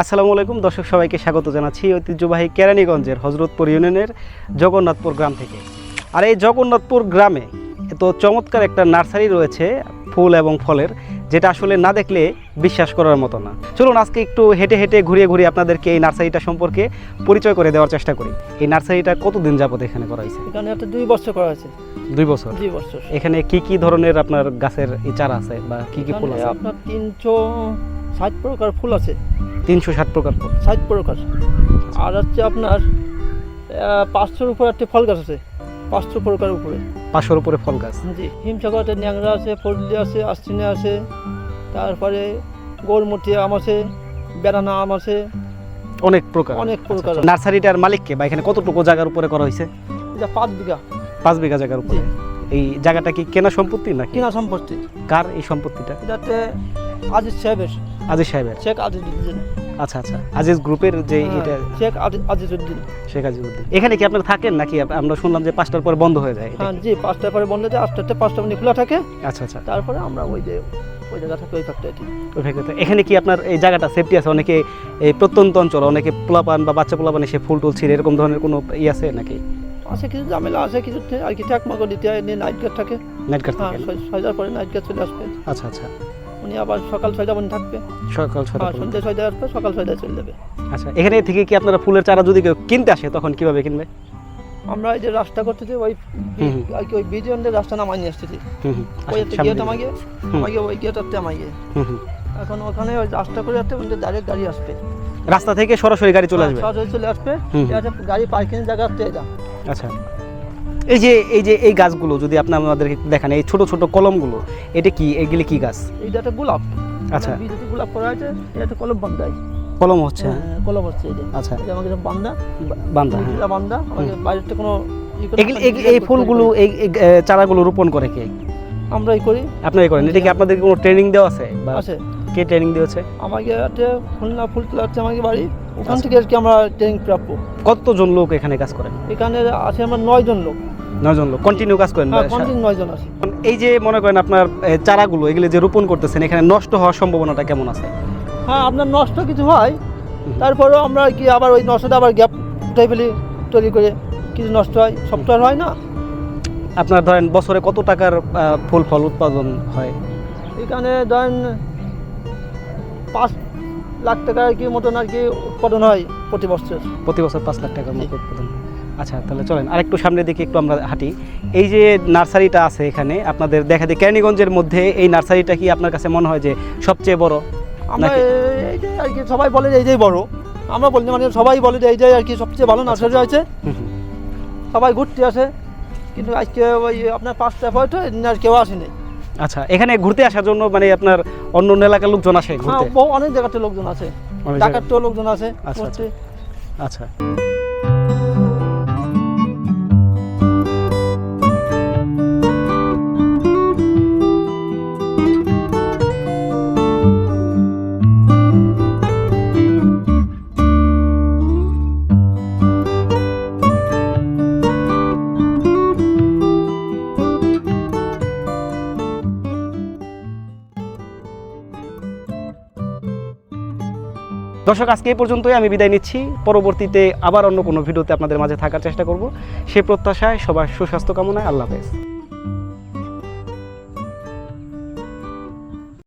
আসসালামু আলাইকুম। দর্শক সবাইকে স্বাগত জানাচ্ছি ঐতিহ্যবাহী কেরানীগঞ্জের হজরতপুর ইউনিয়নের জগন্নাথপুর গ্রাম থেকে। আর এই জগন্নাথপুর গ্রামে এত চমৎকার একটা নার্সারি রয়েছে ফুল এবং ফলের যেটা আসলে না দেখলে বিশ্বাস করার মতো না। চলুন আজকে একটু হেঁটে হেঁটে ঘুরিয়ে ঘুরিয়ে আপনাদেরকে এই নার্সারিটা সম্পর্কে পরিচয় করে দেওয়ার চেষ্টা করি। এই নার্সারিটা কতদিন যাবত এখানে করা হয়েছে? এখানে একটা দুই বছর করা আছে দুই বছর? দুই বছর। এখানে কি কি ধরনের আপনার গাছের চারা আছে বা কি কি ফুল আছে? আপনার তিনশো ষাট প্রকার ফুল আছে। তিনশো ষাট প্রকার ফল। ষাট প্রকার। আর হচ্ছে আপনার পাঁচশোর উপরে একটা ফল গাছ আছে। পাঁচশো প্রকার উপরে। পাঁচশোর উপরে ফল গাছ। জি হিমসাগরের ন্যাংরা আছে ফজলি আছে আস্তিনে আছে তারপরে গোলমতি আম আছে বেড়ানা আম আছে। অনেক প্রকার। অনেক প্রকার। আচ্ছা, নার্সারিটার মালিককে বা এখানে কতটুকু জায়গার উপরে করা হয়েছে? এটা পাঁচ বিঘা। পাঁচ বিঘা জায়গার উপরে। এই জায়গাটা কি কেনা সম্পত্তি না কেনা সম্পত্তি। কার এই সম্পত্তিটা? এটাতে আজিজ সাহেবের। আজিজ সাহেবের। শেখ আজিজুদ্দিন আচ্ছা আচ্ছা। আজিজ গ্রুপের যে এটা শেখ আজি- আজিজুদ্দিন শেখ আজিজউদ্দিন। এখানে কি আপনারা থাকেন নাকি আমরা শুনলাম যে পাঁচটার পর বন্ধ হয়ে যায় হ্যাঁ জি পাঁচটার পরে বন্ধ আছে আটটাতে পাঁচটা মানে খোলা থাকে। আচ্ছা আচ্ছা। তারপরে আমরা ওই যে ওই জায়গা থাকে ওই ফ্যাক্টরিটি ওই ফ্যাক্টরিতে। এখানে কি আপনার এই জায়গাটা সেফটি আছে? অনেকে এই প্রত্যন্ত অঞ্চল অনেকে পোলাপান বা বাচ্চা পোলাপান এসে ফুল টুল ছিঁড়ে এরকম ধরনের কোনো ই আছে নাকি? আছে কিছু ঝামেলা আছে কিছু আর কি ট্যাক মাগো দিতে হয় নাইট গার্ড থাকে। নাইট গার্ড হ্যাঁ থাকে। ছয়- ছয়টার পরে নাইট গার্ড চলে আসবে। আচ্ছা আচ্ছা। উনি আবার সকাল ছয়টা পর্যন্ত থাকবে সকাল আর পর্যন্ত। সন্ধ্যে ছয়টায় আসবে সকাল ছয়টায় চলে যাবে আচ্ছা এখানে থেকে কি আপনারা ফুলের চারা যদি কেউ কিনতে আসে তখন কীভাবে কিনবে আমরা এই যে রাস্তা করতেছি ওই হুম হুম। আর কি ওই বিজনের রাস্তা নামাই নিয়ে আসতেছি। ওই আচ্ছা, একটা গিয়ে। আমাকে। আমাকে ওই গিয়েটাতে আমাকে। এখন ওখানে ওই রাস্তা করে যাচ্ছে ওখানে ডাইরেক্ট গাড়ি আসবে রাস্তা থেকে সরাসরি গাড়ি চলে আসবে হ্যাঁ, সরাসরি চলে আসবে গাড়ি পার্কিং জায়গা এটা আচ্ছা এই যে এই যে এই গাছগুলো যদি আপনি আমাদেরকে দেখান এই ছোট ছোট কলমগুলো এটা কি? এগুলি কি গাছ? এইটা একটা গোলাপ। আচ্ছা। গোলাপ করা আছে এটা একটা কলম বান্ধাই কলম হচ্ছে? হ্যাঁ, কলম হচ্ছে এই যে। আচ্ছা। এটা আমাকে যেমন বান্দা বা- বান্দা হ্যাঁ। এটা বান্দা আমাকে বাইরেতে কোনো এই- এই ফুলগুলো এই চারাগুলো রোপণ করে কে? আমরাই করি। আপনারাই করেন। এটা কি আপনাদের কোনো ট্রেনিং দেওয়া আছে? বা আছে। কে ট্রেনিং দিয়েছে? আমাকে একটা খুলনা ফুল তোলা হচ্ছে আমাকে বাড়ি। ওখান আচ্ছা। থেকে আর কি আমরা ট্রেনিং প্রাপ্য। কতজন লোক এখানে কাজ করেন? এখানে আছে আমরা নয় জন লোক। নয়জন লোক। কন্টিনিউ কাজ করেন হ্যাঁ কন্টিনিউ নয় জন আছে। এই যে মনে করেন আপনার চারাগুলো এগুলি যে রোপণ করতেছেন এখানে নষ্ট হওয়ার সম্ভাবনাটা কেমন আছে? হ্যাঁ আপনার নষ্ট কিছু হয় তারপরেও আমরা কি আবার ওই নষ্টটা আবার গ্যাপ উঠাই ফেলি তৈরি করে কিছু নষ্ট হয় আর হয় না। আপনার ধরেন বছরে কত টাকার ফুল ফল উৎপাদন হয়? এখানে ধরেন পাঁচ লাখ টাকা কি মতন আর কি উৎপাদন হয় প্রতি বছর। প্রতি বছর পাঁচ লাখ টাকার মতো উৎপাদন আচ্ছা তাহলে চলেন আরেকটু সামনের দিকে একটু আমরা হাঁটি। এই যে নার্সারিটা আছে এখানে আপনাদের দেখা যায় কেরানীগঞ্জের মধ্যে এই নার্সারিটা কি আপনার কাছে মনে হয় যে সবচেয়ে বড়? আমরা? এই- এই যে আর কি সবাই বলে যে এইটাই বড়। আমরা বলি মানে সবাই বলে যে এইটাই আর কি সবচেয়ে ভালো নার্সারি হুম। সবাই ঘুরতে আসে। কিন্তু আজকে ওই আপনার পাঁচটা এদিন আর কেউ আসেনি। আচ্ছা এখানে ঘুরতে আসার জন্য মানে আপনার অন্য অন্য এলাকার লোকজন আসে হ্যাঁ ঘুরতে? অনেক জায়গাতে লোকজন আছে ঢাকার তো লোকজন আছে আচ্ছা। আচ্ছা। দর্শক, আজকে এই পর্যন্তই আমি বিদায় নিচ্ছি। পরবর্তীতে আবার অন্য কোনো ভিডিওতে আপনাদের মাঝে থাকার চেষ্টা করব। সে প্রত্যাশায় সবার সুস্বাস্থ্য কামনায় আল্লাহ হাফেজ।